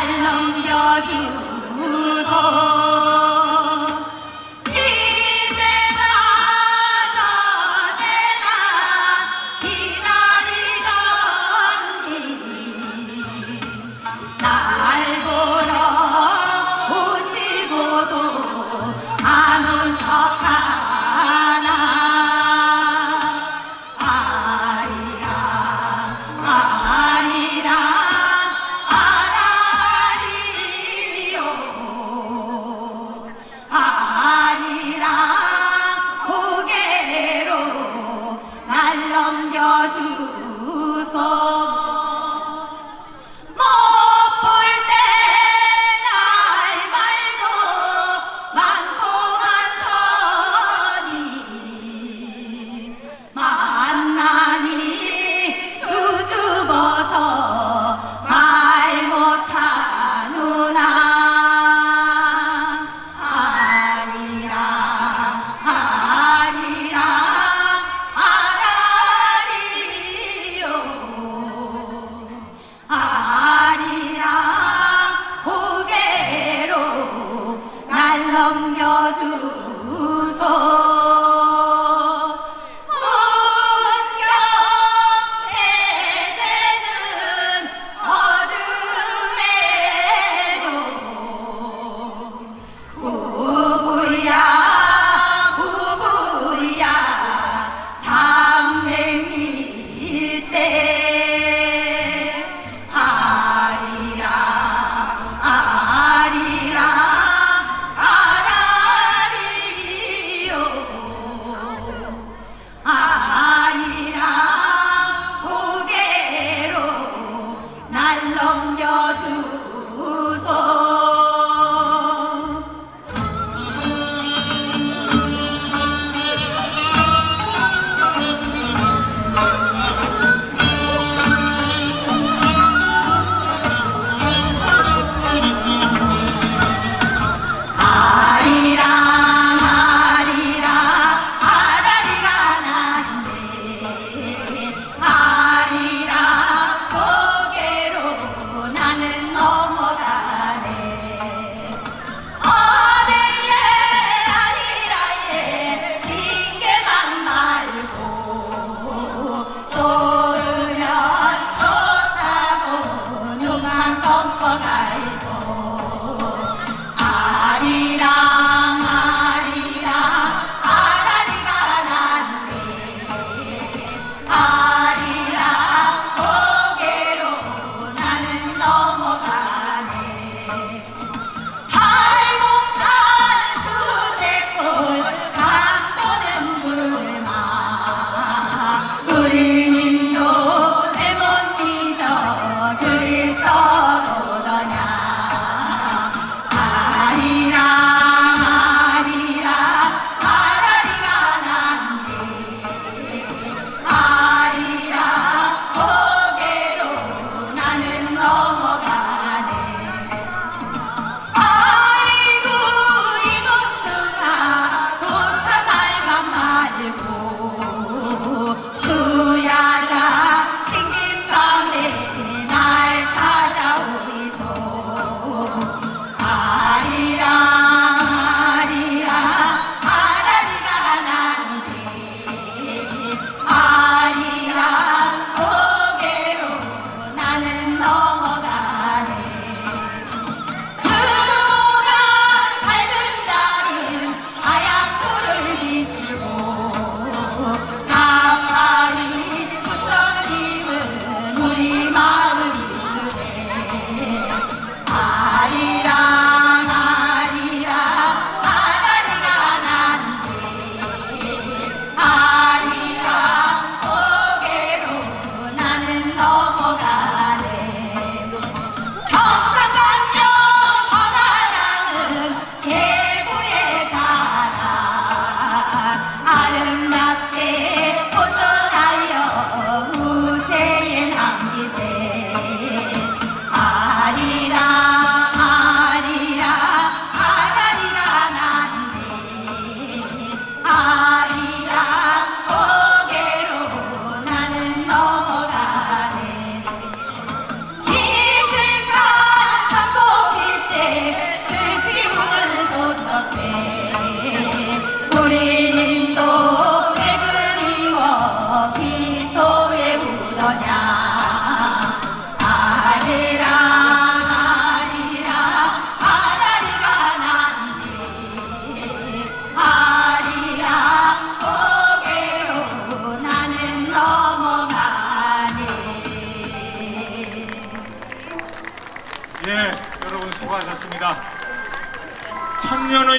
잘 넘겨주소. 잘 넘겨주소 Hey! 있더냐? 아리라 아리라 아라리가 난디 아리라 고개로 나는 넘어가네 예 여러분 수고하셨습니다. 청년의